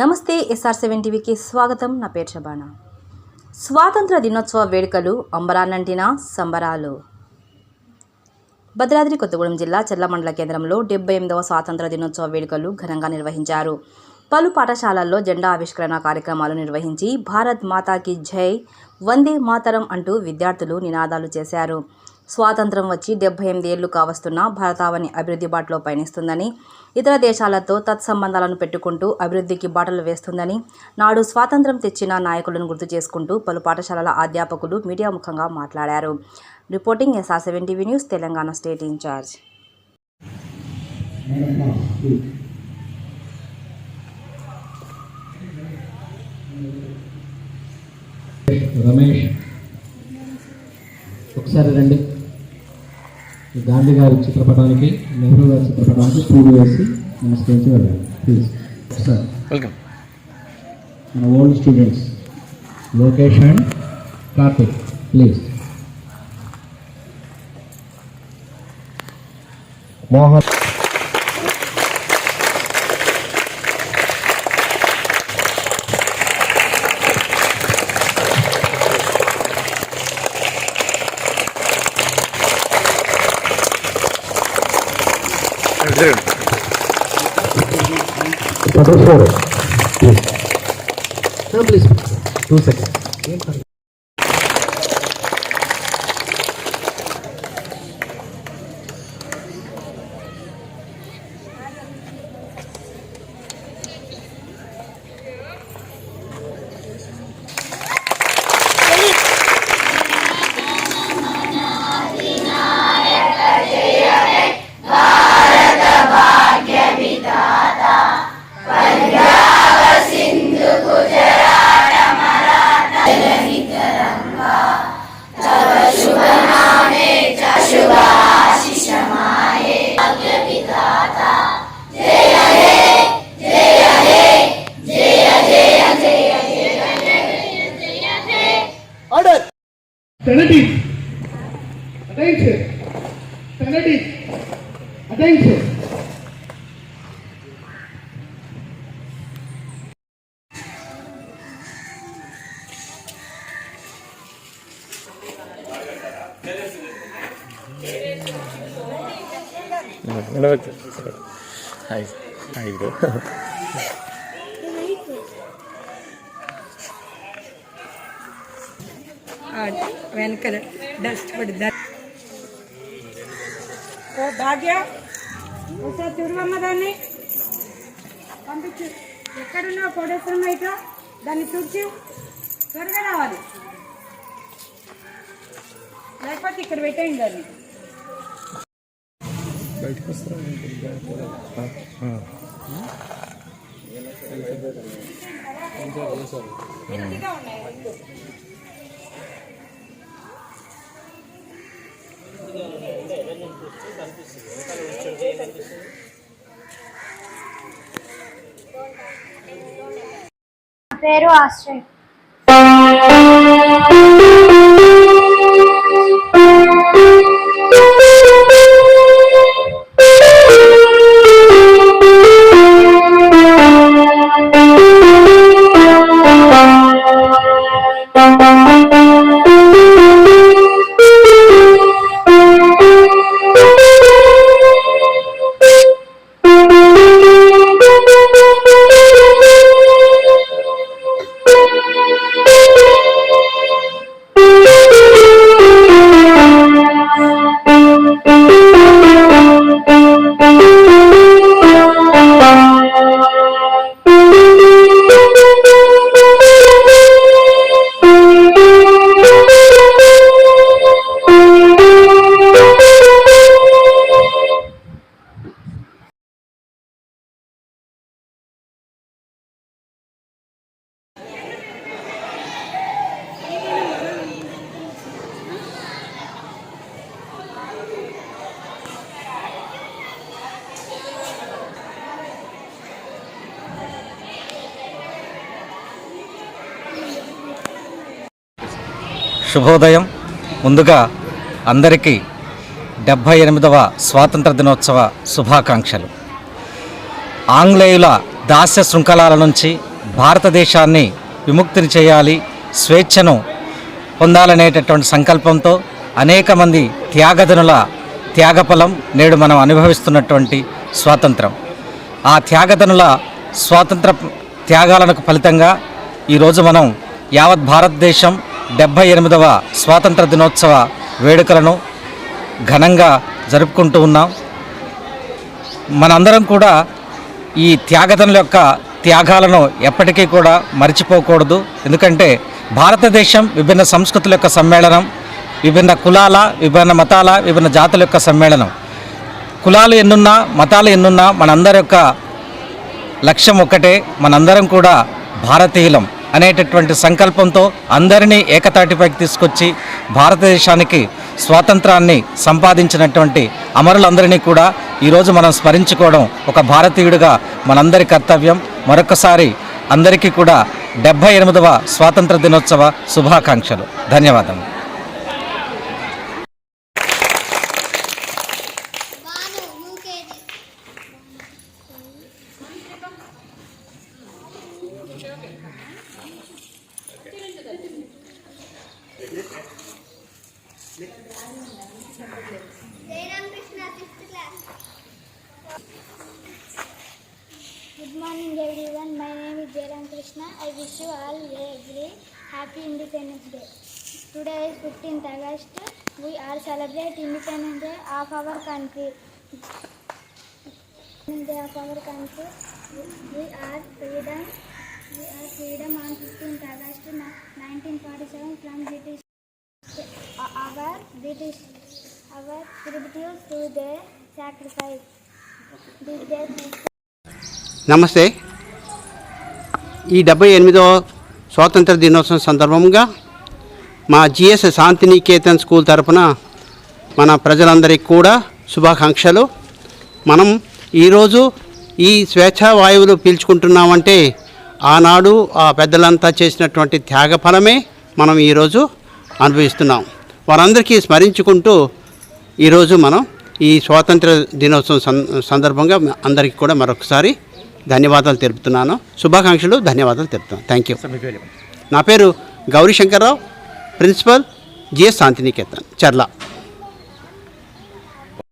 నమస్తే SR seven టీవీకి స్వాగతం. నా పేరు శబానా స్వాతంత్ర దినోత్సవ వేడుకలు అంబరానంటిన సంబరాలు. భద్రాద్రి కొత్తగూడెం జిల్లా చెల్ల మండల కేంద్రంలో డెబ్బై ఎనిమిదవ స్వాతంత్ర దినోత్సవ వేడుకలు ఘనంగా నిర్వహించారు. పలు పాఠశాలల్లో జెండా ఆవిష్కరణ కార్యక్రమాలు నిర్వహించి భారత్ మాతాకి జై వందే మాతరం అంటూ విద్యార్థులు నినాదాలు చేశారు. స్వాతంత్రం వచ్చి డెబ్బై ఎనిమిది ఏళ్ళు కావస్తున్న భారతావని అభివృద్ధి బాటలో పయనిస్తుందని ఇతర దేశాలతో తత్సంబంధాలను పెట్టుకుంటూ అభివృద్ధికి బాటలు వేస్తుందని నాడు స్వాతంత్రం తెచ్చిన నాయకులను గుర్తు చేసుకుంటూ పలు పాఠశాలల అధ్యాపకులు మీడియా ముఖంగా మాట్లాడారు. Reporting SR seven TV news Telangana state incharge. Ramesh ఒకసారి రండి. గాంధీ గారి చిత్రపటానికి నెహ్రూ గారి చిత్రపటానికి పూలు వేసి నమస్కరించి వెళ్ళండి ప్లీజ్ సార్ వెల్కమ్ మన old students Lokesh and Karthik please Mohan Pateshwar please two seconds Attentive. Attentive. Attentive. Attentive. Hi. Hi, bro. ఆ వెనకాల డస్ట్ పడుద్ది ఓ భాగ్య ఒకసారి తిరువమ్మ దాన్ని పంపించు ఎక్కడున్నావు కోడేశ్వరం అయితే దాన్ని తుడిచి త్వరగా రావాలి లేకపోతే ఇక్కడ పెట్టేయండి దాన్ని ఉన్నాయి పేరు ఆశ్రయ్. శుభోదయం. ముందుగా అందరికీ డెబ్భై ఎనిమిదవ స్వాతంత్ర దినోత్సవ శుభాకాంక్షలు. ఆంగ్లేయుల దాస్య శృంఖలాల నుంచి భారతదేశాన్ని విముక్తిని చేయాలి స్వేచ్ఛను పొందాలనేటటువంటి సంకల్పంతో అనేక మంది త్యాగధనుల త్యాగఫలం నేడు మనం అనుభవిస్తున్నటువంటి స్వాతంత్రం. ఆ త్యాగధనుల స్వాతంత్ర త్యాగాలకు ఫలితంగా ఈరోజు మనం యావత్ భారతదేశం డెబ్భై ఎనిమిదవ స్వాతంత్ర దినోత్సవ వేడుకలను ఘనంగా జరుపుకుంటూ ఉన్నాం. మనందరం కూడా ఈ త్యాగతనుల యొక్క త్యాగాలను ఎప్పటికీ కూడా మర్చిపోకూడదు. ఎందుకంటే భారతదేశం విభిన్న సంస్కృతుల యొక్క సమ్మేళనం విభిన్న కులాల విభిన్న మతాల విభిన్న జాతుల యొక్క సమ్మేళనం. కులాలు ఎన్నున్నా మతాలు ఎన్నున్నా మనందరి యొక్క లక్ష్యం ఒక్కటే. మనందరం కూడా భారతీయులం. అనేటటువంటి సంకల్పంతో అందరినీ ఏకతాటిపైకి తీసుకొచ్చి భారతదేశానికి స్వాతంత్రాన్ని సంపాదించినటువంటి అమరులందరినీ కూడా ఈరోజు మనం స్మరించుకోవడం ఒక భారతీయుడిగా మనందరి కర్తవ్యం. మరొకసారి అందరికీ కూడా డెబ్భై ఎనిమిదవ స్వాతంత్ర దినోత్సవ శుభాకాంక్షలు. ధన్యవాదములు. Good morning everyone. My name is Jairam Krishna. I wish you all a very happy Independence Day. Today is 15th August. We all celebrate Independence Day of our country. Independence Day of our country. We are freedom. We are freedom on 15th August 1947 from British. Our British. Our tributes to their sacrifice. నమస్తే ఈ డెబ్బై ఎనిమిదవ స్వాతంత్ర దినోత్సవం సందర్భంగా మా GS Shantiniketan school తరఫున మన ప్రజలందరికీ కూడా శుభాకాంక్షలు మనం ఈరోజు ఈ స్వేచ్ఛా వాయువులు పీల్చుకుంటున్నామంటే ఆనాడు ఆ పెద్దలంతా చేసినటువంటి త్యాగ ఫలమే మనం ఈరోజు అనుభవిస్తున్నాం. వారందరికీ స్మరించుకుంటూ ఈరోజు మనం ఈ స్వాతంత్ర దినోత్సవం సందర్భంగా అందరికీ కూడా మరొకసారి ధన్యవాదాలు తెలుపుతున్నాను. శుభాకాంక్షలు ధన్యవాదాలు తెలుపుతున్నాను. Thank you. నా పేరు గౌరీ శంకర్రావు ప్రిన్సిపల్ జిఎస్ శాంతినికేతన్ చర్ల.